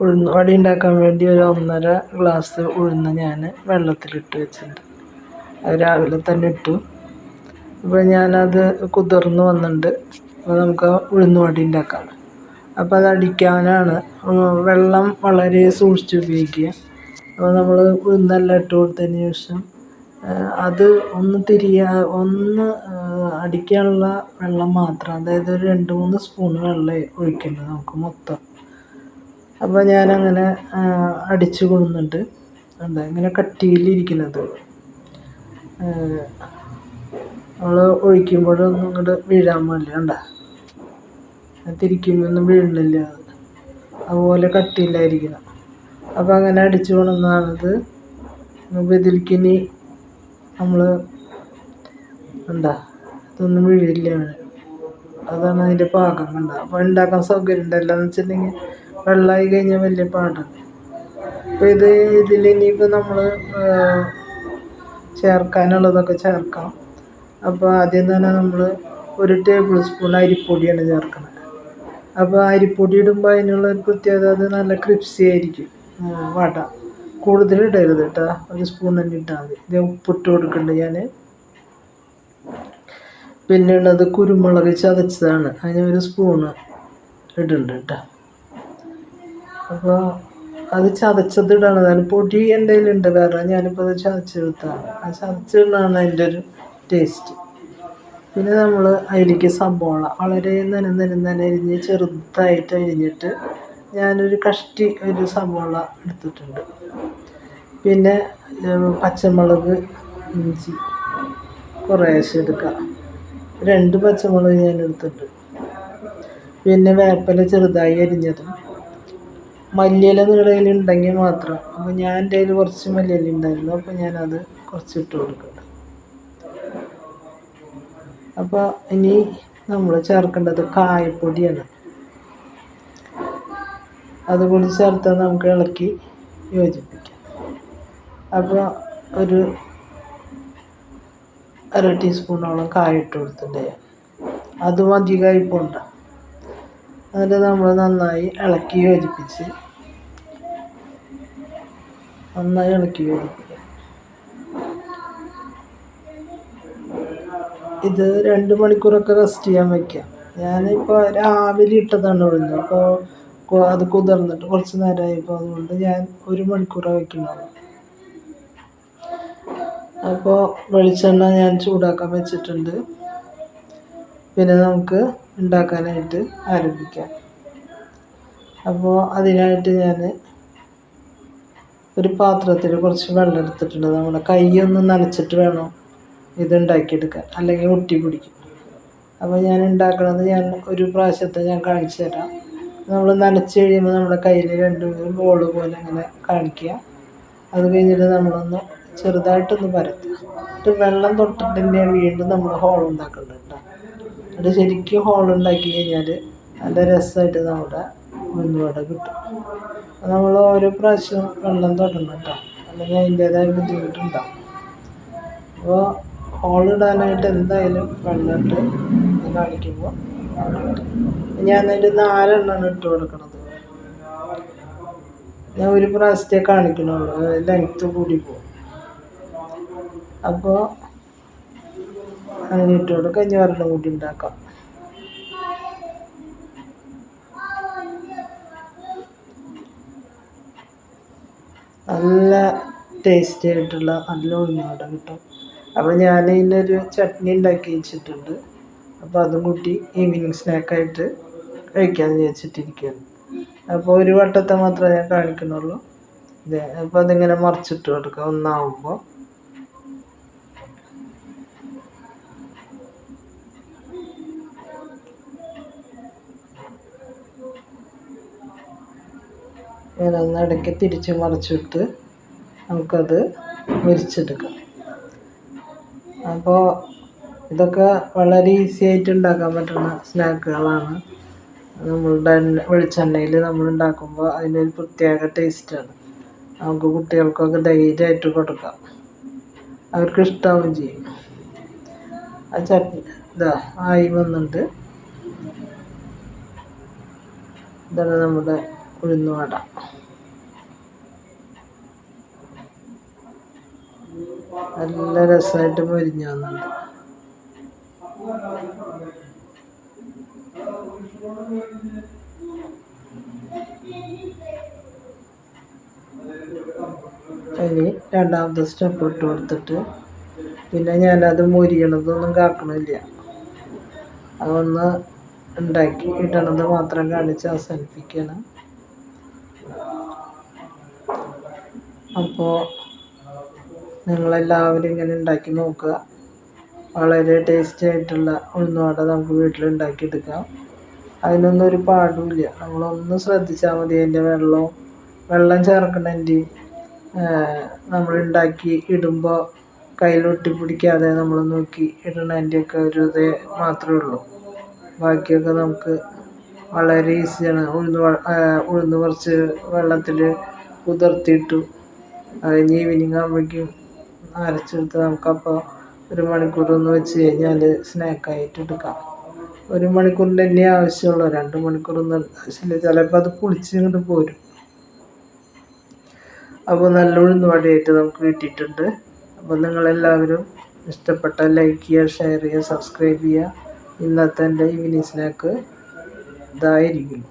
ഉഴുന്ന് വട ഉണ്ടാക്കാൻ വേണ്ടി ഒരു ഒന്നര ഗ്ലാസ് ഉഴുന്ന് ഞാൻ വെള്ളത്തിലിട്ട് വെച്ചിട്ടുണ്ട്. അത് രാവിലെ തന്നെ ഇട്ടു. അപ്പോൾ ഞാനത് കുതിർന്ന് വന്നിട്ടുണ്ട്. അപ്പോൾ നമുക്ക് ഉഴുന്ന് വട ഉണ്ടാക്കാം. അപ്പോൾ അത് അടിക്കാനാണ്. വെള്ളം വളരെ സൂക്ഷിച്ച് ഉപയോഗിക്കുക. അപ്പോൾ നമ്മൾ ഉഴുന്നെല്ലാം ഇട്ട് കൊടുത്തതിന് ശേഷം അത് ഒന്ന് തിരിയാ ഒന്ന് അടിക്കാനുള്ള വെള്ളം മാത്രം അതായത് ഒരു രണ്ട് മൂന്ന് സ്പൂൺ വെള്ളമേ ഒഴിക്കുന്നുള്ളൂ നമുക്ക് മൊത്തം. അപ്പോൾ ഞാനങ്ങനെ അടിച്ചു കൊള്ളുന്നുണ്ട് എന്താ ഇങ്ങനെ കട്ടിയിലിരിക്കുന്നത് നമ്മൾ ഒഴിക്കുമ്പോഴൊന്നും ഇങ്ങോട്ട് വീഴാൻ പാടില്ല കണ്ട? തിരിക്കുമ്പോഴൊന്നും വീഴുന്നില്ല അത് അതുപോലെ കട്ടിയില്ലായിരിക്കണം അപ്പോൾ അങ്ങനെ അടിച്ചു കൊണ്ടുവന്നാണിത് അപ്പോൾ ഇതിലേക്കിനി നമ്മൾ എന്താ ഇതൊന്നും വീഴില്ല അതാണ് അതിന്റെ പാകം കണ്ട? അപ്പോൾ ഉണ്ടാക്കാൻ സൗകര്യം ഉണ്ടല്ലോ എന്ന് വെച്ചിട്ടുണ്ടെങ്കിൽ വെള്ളമായി കഴിഞ്ഞാൽ വലിയ പാടാണ്. അപ്പോൾ ഇത് ഇതിൽ ഇനിയിപ്പോൾ നമ്മൾ ചേർക്കാനുള്ളതൊക്കെ ചേർക്കാം. അപ്പോൾ ആദ്യം തന്നെ നമ്മൾ ഒരു ടേബിൾ സ്പൂൺ അരിപ്പൊടിയാണ് ചേർക്കുന്നത്. അപ്പോൾ അരിപ്പൊടി ഇടുമ്പോൾ അതിനുള്ള ഒരു പ്രത്യേകത അത് നല്ല ക്രിപ്സി ആയിരിക്കും. വട. കൂടുതൽ ഇടരുത് കേട്ടോ ഒരു സ്പൂൺ തന്നെ ഇട്ടാൽ മതി. ഇത് ഉപ്പിട്ട് കൊടുക്കുന്നുണ്ട് ഞാൻ പിന്നെ ഉള്ളത് കുരുമുളക് ചതച്ചതാണ്. അതിന് ഒരു സ്പൂണ് ഇടുന്നുണ്ട് കേട്ടോ അപ്പോൾ അത് ചതച്ചതിടാണ്. ഞാൻ പൊടി എന്റെ കയ്യിലുണ്ട്. വേറെ ഞാനിപ്പോൾ അത് ചതച്ചെടുത്താണ് ആ ചതച്ചിടുന്നതാണ് അതിന്റെ ഒരു ടേസ്റ്റ് പിന്നെ നമ്മൾ അതിലേക്ക് സബോള. വളരെ നന നന നനരിഞ്ഞ് ചെറുതായിട്ട് അരിഞ്ഞിട്ട് ഞാനൊരു കഷ്ടി ഒരു സബോള എടുത്തിട്ടുണ്ട്. പിന്നെ പച്ചമുളക് ഇഞ്ചി കുറേശ്ശെ എടുക്കുക. രണ്ട് പച്ചമുളക് ഞാൻ എടുത്തിട്ടുണ്ട്. പിന്നെ വേപ്പില ചെറുതായി അരിഞ്ഞതും മല്ലിയില നിങ്ങളുടെ കയ്യിൽ ഉണ്ടെങ്കിൽ മാത്രം. അപ്പോൾ ഞാൻ എന്റെ കയ്യിൽ കുറച്ച് മല്ലിയില ഉണ്ടായിരുന്നു. അപ്പോൾ ഞാനത് കുറച്ച് ഇട്ട് കൊടുക്കട്ടെ. അപ്പോൾ ഇനി നമ്മൾ ചേർക്കേണ്ടത് കായപ്പൊടിയാണ്. അതുകൂടി ചേർത്താൽ നമുക്ക് ഇളക്കി യോജിപ്പിക്കാം. അപ്പോൾ ഒരു അര ടീസ്പൂണോളം കായ ഇട്ട് കൊടുത്തിട്ടുണ്ട്. അതും അധികമായി പോണ്ട എന്നിട്ട് നമ്മൾ നന്നായി ഇളക്കി യോജിപ്പിച്ച് നന്നായി ഇളക്കി യോജിപ്പിക്കുക ഇത് രണ്ട് മണിക്കൂറൊക്കെ റെസ്റ്റ് ചെയ്യാൻ വയ്ക്കുക ഞാനിപ്പോൾ രാവിലെ ഇട്ടതാണ് ഉഴുന്ന്. അപ്പോൾ അത് കുതിർന്നിട്ട് കുറച്ച് നേരമായപ്പോൾ അതുകൊണ്ട് ഞാൻ ഒരു മണിക്കൂറാണ് വയ്ക്കുന്നത് അപ്പോൾ വെളിച്ചെണ്ണ ഞാൻ ചൂടാക്കാൻ വെച്ചിട്ടുണ്ട്. പിന്നെ നമുക്ക് ഉണ്ടാക്കാനായിട്ട് ആരംഭിക്കാം. അപ്പോൾ അതിനായിട്ട് ഞാൻ ഒരു പാത്രത്തിൽ കുറച്ച് വെള്ളം എടുത്തിട്ടുണ്ട്. നമ്മുടെ കൈയൊന്ന് നനച്ചിട്ട് വേണം ഇത് ഉണ്ടാക്കിയെടുക്കാൻ അല്ലെങ്കിൽ ഒട്ടി പിടിക്കും. അപ്പോൾ ഞാൻ ഉണ്ടാക്കണത് ഞാൻ ഒരു പ്രാവശ്യത്തെ ഞാൻ കാണിച്ചു തരാം. നമ്മൾ നനച്ച് കഴിയുമ്പോൾ നമ്മുടെ കയ്യിൽ രണ്ട് ബോൾ പോലെ അങ്ങനെ കാണിക്കുക. അത് കഴിഞ്ഞിട്ട് നമ്മളൊന്ന് ചെറുതായിട്ടൊന്ന് പരത്തുക. എന്നിട്ട് വെള്ളം തൊട്ടിട്ട് തന്നെ വീണ്ടും നമ്മൾ ഹോൾ ഉണ്ടാക്കുന്നുണ്ട് എന്നിട്ട് ശരിക്കും ഹോൾ ഉണ്ടാക്കി കഴിഞ്ഞാൽ നല്ല രസമായിട്ട് നമ്മുടെ ഉഴുന്നുവട കിട്ടും. നമ്മൾ ഓരോ പ്രാവശ്യം വെള്ളം തൊടണം കേട്ടോ അല്ലെങ്കിൽ അതിന്റേതായ ബുദ്ധിമുട്ടുണ്ടാവും. അപ്പോൾ ഹോളിടാനായിട്ട് എന്തായാലും വെള്ളം ഇട്ട് കാണിക്കുമ്പോൾ ഞാൻ അതിന്റെ നാലെണ്ണമാണ് ഇട്ട് കൊടുക്കണത്. ഞാൻ ഒരു പ്രാവശ്യത്തെ കാണിക്കണുള്ളൂ. ലെങ്ത്ത് കൂടി പോകും അപ്പോൾ അങ്ങനെ ഇട്ട് കൊടുക്കാം ഇനി ഒരെണ്ണം കൂടി ഉണ്ടാക്കാം. നല്ല ടേസ്റ്റി ആയിട്ടുള്ള നല്ല ഉഴുന്നുവട കിട്ടും. അപ്പോൾ ഞാൻ ഇതിനൊരു ചട്നി ഉണ്ടാക്കി വെച്ചിട്ടുണ്ട്. അപ്പോൾ അതും കൂട്ടി ഈവനിങ് സ്നാക്കായിട്ട് കഴിക്കാമെന്ന് വിചാരിച്ചിട്ടിരിക്കുകയാണ് അപ്പോൾ ഒരു വട്ടത്തെ മാത്രമേ ഞാൻ കാണിക്കുന്നുള്ളൂ. അപ്പോൾ അതിങ്ങനെ മറിച്ചിട്ട് കൊടുക്കുക ഒന്നാവുമ്പോൾ ഇങ്ങനെ ഒന്ന് ഇടയ്ക്ക് തിരിച്ച് മറിച്ചിട്ട് നമുക്കത് മുരിച്ചെടുക്കാം അപ്പോൾ ഇതൊക്കെ വളരെ ഈസി ആയിട്ട് ഉണ്ടാക്കാൻ പറ്റുന്ന സ്നാക്കുകളാണ്. നമ്മളുടെ വെളിച്ചെണ്ണയിൽ നമ്മൾ ഉണ്ടാക്കുമ്പോൾ അതിനൊരു പ്രത്യേക ടേസ്റ്റാണ് നമുക്ക് കുട്ടികൾക്കൊക്കെ ധൈര്യമായിട്ട് കൊടുക്കാം. അവർക്ക് ഇഷ്ടമാവുകയും ചെയ്യും. ആ ചട്നി ഇതാ ആയി വന്നിട്ട് ഇതാണ് നമ്മുടെ ഉഴുന്നുവട നല്ല രസമായിട്ട് മൊരിഞ്ഞു വന്നുണ്ട് ഇനി രണ്ടാമത്തെ സ്റ്റെപ്പ് ഇട്ട് കൊടുത്തിട്ട് പിന്നെ ഞാനത് മൊരിയണതൊന്നും കാക്കണില്ല. അതൊന്ന് ഉണ്ടാക്കി ഇടണത് മാത്രം കാണിച്ച് അവസാനിപ്പിക്കണം. അപ്പോൾ നിങ്ങളെല്ലാവരും ഇങ്ങനെ ഉണ്ടാക്കി നോക്കുക. വളരെ ടേസ്റ്റി ആയിട്ടുള്ള ഉഴുന്നുവട നമുക്ക് വീട്ടിൽ ഉണ്ടാക്കിയെടുക്കാം. അതിനൊന്നും ഒരു പാടുമില്ല. നമ്മളൊന്ന് ശ്രദ്ധിച്ചാൽ മതി അതിന്റെ വെള്ളവും വെള്ളം ചേർക്കണതിന്റെ നമ്മൾ ഉണ്ടാക്കി ഇടുമ്പോൾ കയ്യിലൊട്ടി പിടിക്കാതെ നമ്മൾ നോക്കി ഇടണതിന്റെയൊക്കെ ഒരു ഇത് മാത്രമേ ഉള്ളൂ. ബാക്കിയൊക്കെ നമുക്ക് വളരെ ഈസിയാണ് ഉഴുന്ന് ഉഴുന്ന് കുറച്ച് വെള്ളത്തിൽ കുതിർത്തിയിട്ടു അത് കഴിഞ്ഞ് ഈവനിങ് ആകുമ്പോഴേക്കും അരച്ചെടുത്ത് നമുക്കപ്പോൾ ഒരു മണിക്കൂറൊന്ന് വെച്ച് കഴിഞ്ഞാൽ സ്നാക്കായിട്ട് എടുക്കാം. ഒരു മണിക്കൂറിന്റെ തന്നെ ആവശ്യമുള്ളൂ. രണ്ട് മണിക്കൂറൊന്നും ആവശ്യമില്ല. ചിലപ്പോൾ അത് പുളിച്ച് ഇങ്ങോട്ട് പോരും. അപ്പോൾ നല്ല ഉഴുന്ന് വടയായിട്ട് നമുക്ക് കിട്ടിയിട്ടുണ്ട്. അപ്പോൾ നിങ്ങളെല്ലാവരും ഇഷ്ടപ്പെട്ട ലൈക്ക് ചെയ്യുക ഷെയർ ചെയ്യുക സബ്സ്ക്രൈബ് ചെയ്യുക. ഇന്നത്തെ എന്റെ ഈവനിങ് സ്നാക്ക് ഇതായിരിക്കും